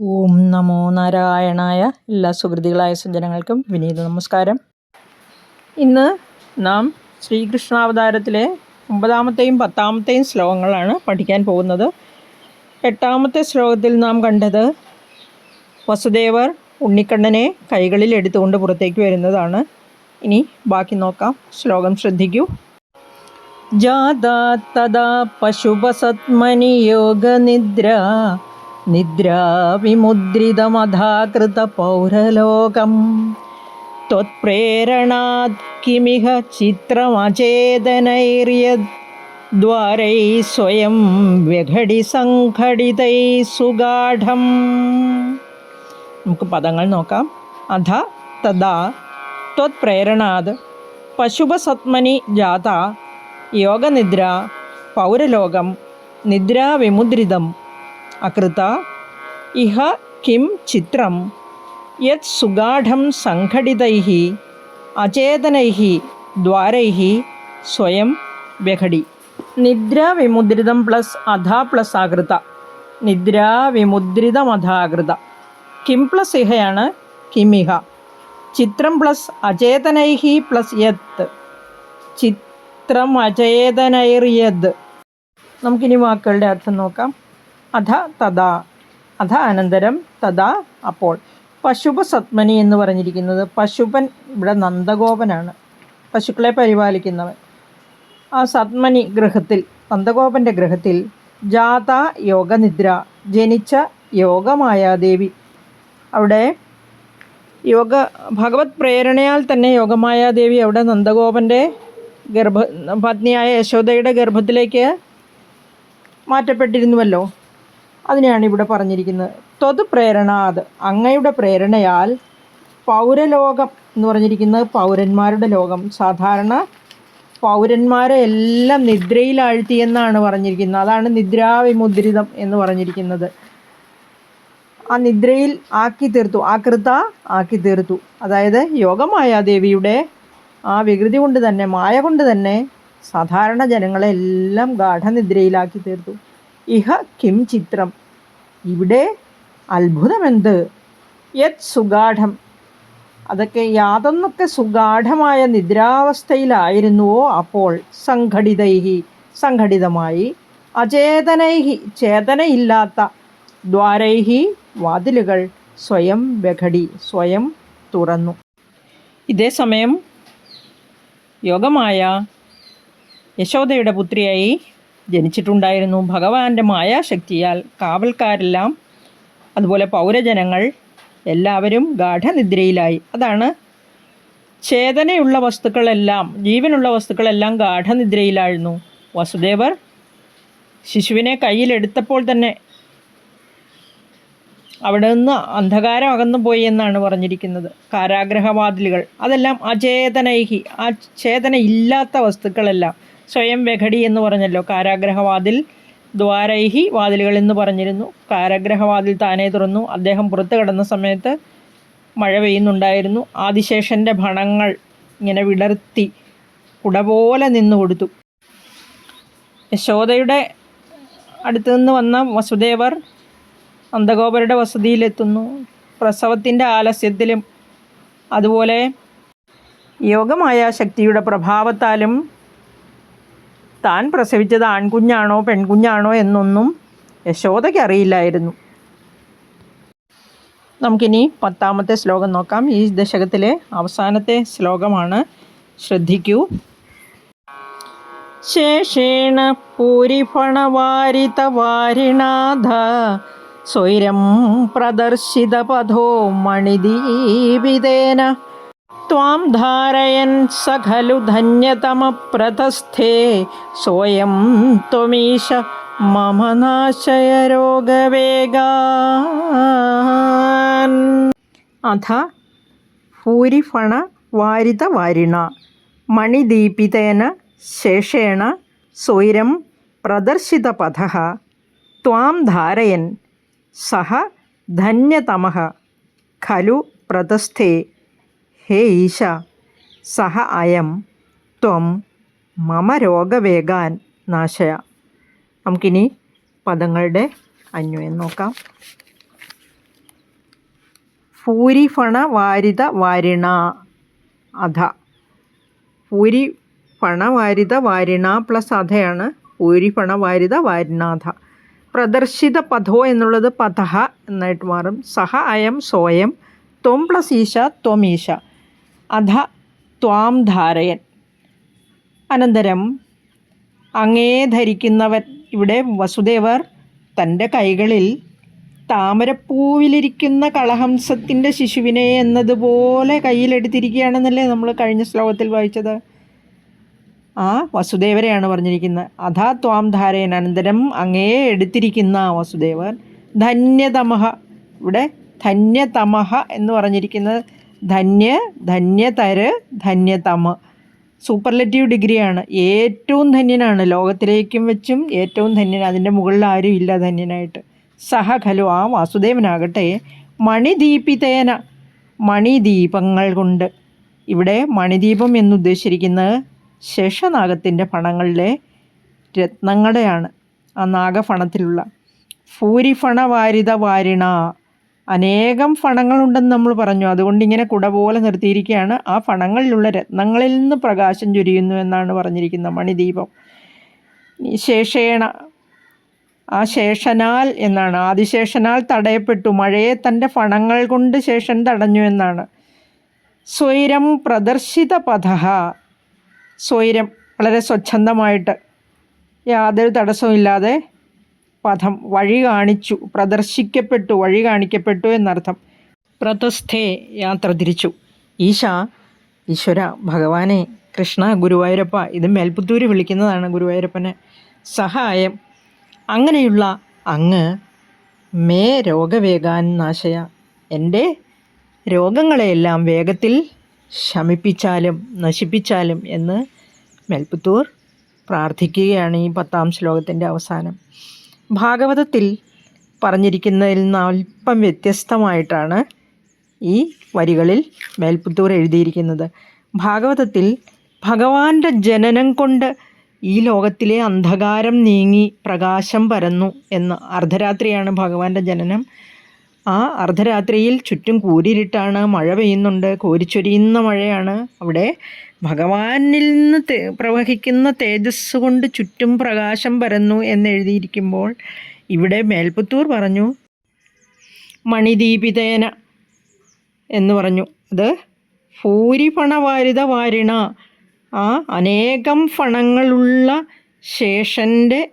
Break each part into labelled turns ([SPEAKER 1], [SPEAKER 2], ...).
[SPEAKER 1] ഓം നമോ നാരായണായ എല്ലാ സുഹൃതികളായ സജ്ജനങ്ങൾക്കും വിനീത നമസ്കാരം. ഇന്ന് നാം ശ്രീകൃഷ്ണാവതാരത്തിലെ ഒമ്പതാമത്തെയും പത്താമത്തെയും ശ്ലോകങ്ങളാണ് പഠിക്കാൻ പോകുന്നത്. എട്ടാമത്തെ ശ്ലോകത്തിൽ നാം കണ്ടത് വസുദേവർ ഉണ്ണിക്കണ്ണനെ കൈകളിൽ എടുത്തുകൊണ്ട് പുറത്തേക്ക് വരുന്നതാണ്. ഇനി ബാക്കി നോക്കാം. ശ്ലോകം ശ്രദ്ധിക്കൂ. ജാതാ തദാ പശുപസത്മനി യോഗനിദ്ര നിദ്രാവിമുദ്രിതമധാകൃതപൗരലോകം त्वत्प्रेरणात् किमिह चित्रमचेतनैर्यद् द्वारैः स्वयं വ്യഘടിസംഘടിതൈ സുഗാഠം നമുക്ക് പദങ്ങൾ നോക്കാം അധ തഥാ ത്വത്പ്രേരണാത് പശുപസത്മനി ജാത യോഗനിദ്ര പൗരലോകം നിദ്രാവിമുദ്രിതം അകൃത. ഇഹ കിം ചിത്രം. യത് സുഗാഠം സംഘടിതൈ അചേതനൈ ദ്വാരൈ സ്വയം വ്യഘടി. നിദ്രാവിമുദ്രിതം പ്ലസ് അധ പ്ലസ് ആകൃത നിദ്രാവിമുദ്രിതമധാകൃത കിം പ്ലസ് ഇഹയാണ് കിമിഹ. ചിത്രം പ്ലസ് അചേതനൈ പ്ലസ് യത്ത്. ചിത്രം അചേതനൈർയത് നമുക്കിനി വാക്കുകളുടെ അർത്ഥം നോക്കാം. അധ തഥാ. അധ അനന്തരം തഥാ അപ്പോൾ. പശുപസത്മനി എന്ന് പറഞ്ഞിരിക്കുന്നത് പശുപൻ ഇവിടെ നന്ദഗോപനാണ്. പശുക്കളെ പരിപാലിക്കുന്നവൻ. ആ സത്മനി ഗ്രഹത്തിൽ നന്ദഗോപന്റെ ഗ്രഹത്തിൽ ജാത യോഗനിദ്ര ജനിച്ച യോഗമായ ദേവി അവിടെ യോഗ ഭഗവത് പ്രേരണയാൽ തന്നെ യോഗമായ ദേവി അവിടെ നന്ദഗോപന്റെ ഗർഭ പത്നിയായ യശോദയുടെ ഗർഭത്തിലേക്ക് മാറ്റപ്പെട്ടിരുന്നുവല്ലോ. അതിനെയാണ് ഇവിടെ പറഞ്ഞിരിക്കുന്നത്. ത്വത് പ്രേരണാത് അങ്ങയുടെ പ്രേരണയാൽ പൗരലോകം എന്ന് പറഞ്ഞിരിക്കുന്നത് പൗരന്മാരുടെ ലോകം. സാധാരണ പൗരന്മാരെ എല്ലാം നിദ്രയിലാഴ്ത്തി എന്നാണ് പറഞ്ഞിരിക്കുന്നത്. അതാണ് നിദ്രാവിമുദ്രിതം എന്ന് പറഞ്ഞിരിക്കുന്നത്. ആ നിദ്രയിൽ ആക്കി തീർത്തു. ആകൃത ആക്കി തീർത്തു. അതായത് യോഗമായ ദേവിയുടെ ആ വികൃതി കൊണ്ട് തന്നെ മായ കൊണ്ട് തന്നെ സാധാരണ ജനങ്ങളെ എല്ലാം ഗാഠനിദ്രയിലാക്കി തീർത്തു. ഇഹ കിം ചിത്രം. ഇവിടെ അത്ഭുതമെന്ത്? യത് സുഗാഠം. അതൊക്കെ യാതൊന്നൊക്കെ സുഗാഠമായ നിദ്രാവസ്ഥയിലായിരുന്നുവോ അപ്പോൾ സംഘടിതൈഹി സംഘടിതമായി അചേതനൈഹി ചേതനയില്ലാത്ത ദ്വാരൈഹി വാതിലുകൾ സ്വയം ബഘടി സ്വയം തുറന്നു. ഇതേ സമയം യോഗമായ യശോദയുടെ പുത്രിയായി ജനിച്ചിട്ടുണ്ടായിരുന്നു. ഭഗവാന്റെ മായാശക്തിയാൽ കാവൽക്കാരെല്ലാം അതുപോലെ പൗരജനങ്ങൾ എല്ലാവരും ഗാഠനിദ്രയിലായി. അതാണ് ചേതനയുള്ള വസ്തുക്കളെല്ലാം ജീവനുള്ള വസ്തുക്കളെല്ലാം ഗാഠനിദ്രയിലായിരുന്നു. വസുദേവർ ശിശുവിനെ കയ്യിലെടുത്തപ്പോൾ തന്നെ അവിടെ നിന്ന് അന്ധകാരം അകന്നു പോയി എന്നാണ് പറഞ്ഞിരിക്കുന്നത്. കാരാഗ്രഹവാതിലുകൾ. അതെല്ലാം അചേതനൈഹി ആ ചേതന ഇല്ലാത്ത വസ്തുക്കളെല്ലാം. സ്വയം വെഘടി എന്ന് പറഞ്ഞല്ലോ. കാരാഗ്രഹവാതിൽ ദ്വാരൈഹി വാതിലുകൾ എന്ന് പറഞ്ഞിരുന്നു. കാരാഗ്രഹവാതിൽ താനേ തുറന്നു. അദ്ദേഹം പുറത്തു കിടന്ന സമയത്ത് മഴ പെയ്യുന്നുണ്ടായിരുന്നു. ആദിശേഷന്റെ ഭണങ്ങൾ ഇങ്ങനെ വിടർത്തി കുട പോലെ നിന്നു കൊടുത്തു. യശോദയുടെ അടുത്തു നിന്ന് വന്ന വസുദേവർ നന്ദഗോപരുടെ വസതിയിലെത്തുന്നു. പ്രസവത്തിന്റെ ആലസ്യത്തിലും അതുപോലെ യോഗമായ ശക്തിയുടെ പ്രഭാവത്താലും താൻ പ്രസവിച്ചത് ആൺകുഞ്ഞാണോ പെൺകുഞ്ഞാണോ എന്നൊന്നും യശോദയ്ക്ക് അറിയില്ലായിരുന്നു. നമുക്കിനി പത്താമത്തെ ശ്ലോകം നോക്കാം. ഈ ദശകത്തിലെ അവസാനത്തെ ശ്ലോകമാണ്. ശ്രദ്ധിക്കൂ. ശേഷേണ പൂരിഫണവാരിതവാരിണാഥ സ്വൈരം പ്രദർശിതപഥോ മണിദീപിതേന ത്വാം ധാരയൻ സ ഖലു ധന്യതമപ്രതസ്ഥേ സ്വയം ത്വമീശ മമ നാശയ രോഗവേഗാൻ അഥ ഭൂരിഫണ വാരിതവാരിണ മണിദീപിതേന ശേഷേണ സ്വൈരം പ്രദർശിതപഥ ത്വാം ധാരയൻ സഹ ധന്യതമഃ ഖലു പ്രതസ്ഥേ ഹേ ഈശ സഹ അയം ത്വം മമ രോഗവേഗാൻ നാശയ. നമുക്കിനി പദങ്ങളുടെ അന്വയം നോക്കാം. ഭൂരിഫണ വാരിത വാരിണ അധ. ഭൂരി ഫണവാരിത വാരിണ പ്ലസ് അധയാണ് ഭൂരിഫണ വാരിത വാരിണാഥ പ്രദർശിത പഥോ എന്നുള്ളത് പഥ എന്നായിട്ട് മാറും. സഹ അയം സോയം ത്വം പ്ലസ് ഈശ ത്വമീശ അധ ത്വാം ധാരയൻ. അനന്തരം അങ്ങേ ധരിക്കുന്നവൻ ഇവിടെ വസുദേവർ തന്റെ കൈകളിൽ താമരപ്പൂവിലിരിക്കുന്ന കളഹംസത്തിന്റെ ശിശുവിനെ എന്നതുപോലെ കയ്യിലെടുത്തിരിക്കുകയാണെന്നല്ലേ നമ്മൾ കഴിഞ്ഞ ശ്ലോകത്തിൽ വായിച്ചത്. ആ വസുദേവരെയാണ് പറഞ്ഞിരിക്കുന്നത്. അഥാ ത്വാം ധാരയൻ അനന്തരം അങ്ങേ എടുത്തിരിക്കുന്ന വസുദേവൻ ധന്യതമഹ ഇവിടെ ധന്യതമഹ എന്ന് പറഞ്ഞിരിക്കുന്നത് ധന്യ ധന്യതര് ധന്യതമ. സൂപ്പർലെറ്റീവ് ഡിഗ്രിയാണ്. ഏറ്റവും ധന്യനാണ്. ലോകത്തിലേക്കും വെച്ചും ഏറ്റവും ധന്യൻ. അതിന്റെ മുകളിൽ ആരും ഇല്ല ധന്യനായിട്ട്. സഹ ഖലു ആ വാസുദേവനാകട്ടെ. മണിദീപിതേന മണിദീപങ്ങൾ കൊണ്ട്. ഇവിടെ മണിദീപം എന്നുദ്ദേശിച്ചിരിക്കുന്നത് ശേഷനാഗത്തിന്റെ ഫണങ്ങളിലെ രത്നങ്ങളുടെയാണ് ആ നാഗഫണത്തിലുള്ള. ഭൂരിഫണ വാരിത വാരിണ അനേകം ഫണങ്ങളുണ്ടെന്ന് നമ്മൾ പറഞ്ഞു. അതുകൊണ്ട് ഇങ്ങനെ കുട പോലെ നിർത്തിയിരിക്കുകയാണ്. ആ ഫണങ്ങളിലുള്ള രത്നങ്ങളിൽ നിന്ന് പ്രകാശം ചൊരിയുന്നു എന്നാണ് പറഞ്ഞിരിക്കുന്ന മണിദീപം. ശേഷേണ ആ ശേഷനാൽ എന്നാണ്. ആദിശേഷനാൽ തടയപ്പെട്ടു. മഴയെ തന്റെ ഫണങ്ങൾ കൊണ്ട് ശേഷൻ തടഞ്ഞു എന്നാണ്. സ്വൈരം പ്രദർശിത പഥ സ്വൈരം വളരെ സ്വച്ഛന്തമായിട്ട് യാതൊരു തടസ്സമില്ലാതെ പഥം വഴി കാണിച്ചു പ്രദർശിക്കപ്പെട്ടു വഴി കാണിക്കപ്പെട്ടു എന്നർത്ഥം. പ്രതസ്ഥേ യാത്ര തിരിച്ചു. ഈശ ഈശ്വര ഭഗവാനെ കൃഷ്ണ ഗുരുവായൂരപ്പ ഇത് മേൽപുത്തൂര് വിളിക്കുന്നതാണ് ഗുരുവായൂരപ്പനെ സഹായം. അങ്ങനെയുള്ള അങ്ങ് മേ രോഗവേഗാൻ നാശയ. എന്റെ രോഗങ്ങളെയെല്ലാം വേഗത്തിൽ ശമിപ്പിച്ചാലും നശിപ്പിച്ചാലും എന്ന് മേൽപ്പുത്തൂർ പ്രാർത്ഥിക്കുകയാണ് ഈ പത്താം ശ്ലോകത്തിന്റെ അവസാനം. ഭാഗവതത്തിൽ പറഞ്ഞിരിക്കുന്നതിൽ നിന്ന് അല്പം വ്യത്യസ്തമായിട്ടാണ് ഈ വരികളിൽ മേൽപ്പുത്തൂർ എഴുതിയിരിക്കുന്നത്. ഭാഗവതത്തിൽ ഭഗവാന്റെ ജനനം കൊണ്ട് ഈ ലോകത്തിലെ അന്ധകാരം നീങ്ങി പ്രകാശം പരന്നു എന്ന് അർദ്ധരാത്രിയാണ് ഭഗവാന്റെ ജനനം. ആ അർദ്ധരാത്രിയിൽ ചുറ്റും കൂരിരുട്ടാണ് മഴ പെയ്യുന്നുണ്ട് കോരിച്ചൊരിയുന്ന മഴയാണ്. അവിടെ ഭഗവാനിൽ നിന്ന് പ്രവഹിക്കുന്ന തേജസ് കൊണ്ട് ചുറ്റും പ്രകാശം പരന്നു എന്നെഴുതിയിരിക്കുമ്പോൾ ഇവിടെ മേൽപ്പുത്തൂർ പറഞ്ഞു മണിദീപിതേന എന്ന് പറഞ്ഞു. അത് ഭൂരിഫണവാരിത വാരിണ. ആ അനേകം ഫണങ്ങളുള്ള ശേഷന്റെ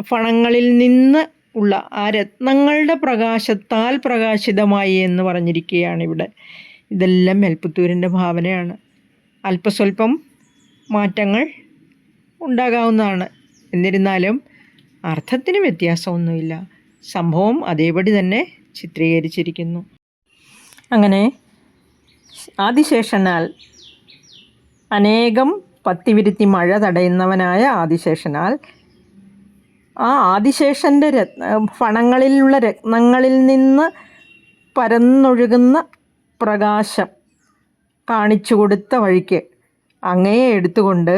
[SPEAKER 1] ഫണങ്ങളിൽ നിന്ന് ഉള്ള ആ രത്നങ്ങളുടെ പ്രകാശത്താൽ പ്രകാശിതമായി എന്ന് പറഞ്ഞിരിക്കുകയാണ് ഇവിടെ. ഇതെല്ലാം മെൽപ്പുത്തൂരിന്റെ ഭാവനയാണ്. അല്പസ്വല്പം മാറ്റങ്ങൾ ഉണ്ടാകാവുന്നതാണ്. എന്നിരുന്നാലും അർത്ഥത്തിന് വ്യത്യാസമൊന്നുമില്ല. സംഭവം അതേപടി തന്നെ ചിത്രീകരിച്ചിരിക്കുന്നു. അങ്ങനെ ആദിശേഷനാൽ അനേകം പത്തിവിരുത്തി മഴ തടയുന്നവനായ ആദിശേഷനാൽ ആ ആദിശേഷന്റെ രത്ന ഫണങ്ങളിലുള്ള രത്നങ്ങളിൽ നിന്ന് പരന്നൊഴുകുന്ന പ്രകാശം കാണിച്ചു കൊടുത്ത വഴിക്ക് അങ്ങയെ എടുത്തുകൊണ്ട്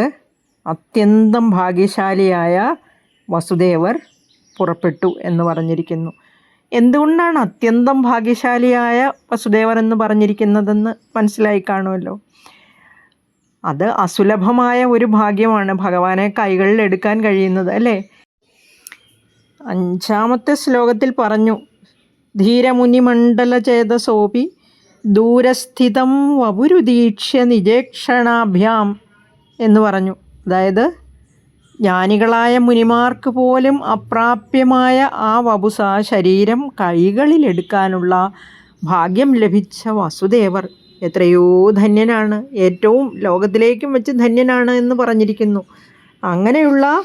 [SPEAKER 1] അത്യന്തം ഭാഗ്യശാലിയായ വസുദേവർ പുറപ്പെട്ടു എന്ന് പറഞ്ഞിരിക്കുന്നു. എന്തുകൊണ്ടാണ് അത്യന്തം ഭാഗ്യശാലിയായ വസുദേവർ എന്ന് പറഞ്ഞിരിക്കുന്നതെന്ന് മനസ്സിലായി കാണുമല്ലോ? അത് അസുലഭമായ ഒരു ഭാഗ്യമാണ് ഭഗവാനെ കൈകളിൽ എടുക്കാൻ കഴിയുന്നത് അല്ലേ? അഞ്ചാമത്തെ ശ്ലോകത്തിൽ പറഞ്ഞു ധീരമുനിമണ്ഡല ചേതസോപി ദൂരസ്ഥിതം വപുരുദീക്ഷ്യ നിജേക്ഷണാഭ്യാം എന്ന് പറഞ്ഞു. അതായത് ജ്ഞാനികളായ മുനിമാർക്ക് പോലും അപ്രാപ്യമായ ആ വപുസ ശരീരം കൈകളിലെടുക്കാനുള്ള ഭാഗ്യം ലഭിച്ച വസുദേവർ എത്രയോ ധന്യനാണ്. ഏറ്റവും ലോകത്തിലേക്കും വെച്ച് ധന്യനാണ് എന്ന് പറഞ്ഞിരിക്കുന്നു. അങ്ങനെയുള്ള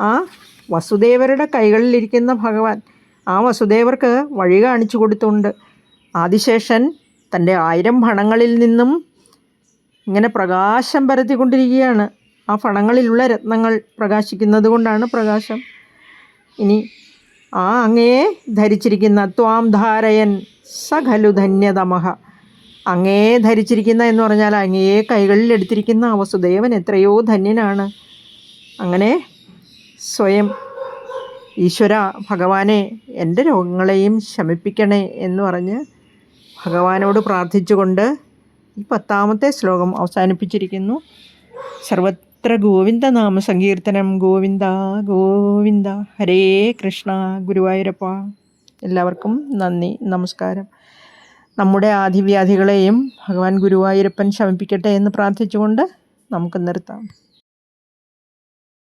[SPEAKER 1] ആ വസുദേവരുടെ കൈകളിലിരിക്കുന്ന ഭഗവാൻ ആ വസുദേവർക്ക് വഴി കാണിച്ചു കൊടുത്തുണ്ട്. ആദിശേഷൻ തന്റെ ആയിരം ഫണങ്ങളിൽ നിന്നും ഇങ്ങനെ പ്രകാശം പരത്തിക്കൊണ്ടിരിക്കുകയാണ്. ആ ഫണങ്ങളിലുള്ള രത്നങ്ങൾ പ്രകാശിക്കുന്നത് കൊണ്ടാണ് പ്രകാശം. ഇനി ആ അങ്ങയെ ധരിച്ചിരിക്കുന്ന ത്വാം ധാരയൻ സഖലു ധന്യതമഹ. അങ്ങേ ധരിച്ചിരിക്കുന്ന എന്ന് പറഞ്ഞാൽ അങ്ങയെ കൈകളിൽ എടുത്തിരിക്കുന്ന വസുദേവൻ എത്രയോ ധന്യനാണ്. അങ്ങനെ സ്വയം ഈശ്വര ഭഗവാനെ എന്റെ രോഗങ്ങളെയും ശമിപ്പിക്കണേ എന്ന് പറഞ്ഞ് ഭഗവാനോട് പ്രാർത്ഥിച്ചുകൊണ്ട് ഈ പത്താമത്തെ ശ്ലോകം അവസാനിപ്പിച്ചിരിക്കുന്നു. സർവത്ര ഗോവിന്ദനാമ സങ്കീർത്തനം. ഗോവിന്ദ ഗോവിന്ദ ഹരേ കൃഷ്ണ ഗുരുവായൂരപ്പ. എല്ലാവർക്കും നന്ദി നമസ്കാരം. നമ്മുടെ ആദിവ്യാധികളെയും ഭഗവാൻ ഗുരുവായൂരപ്പൻ ശമിപ്പിക്കട്ടെ എന്ന് പ്രാർത്ഥിച്ചുകൊണ്ട് നമുക്ക് നിർത്താം.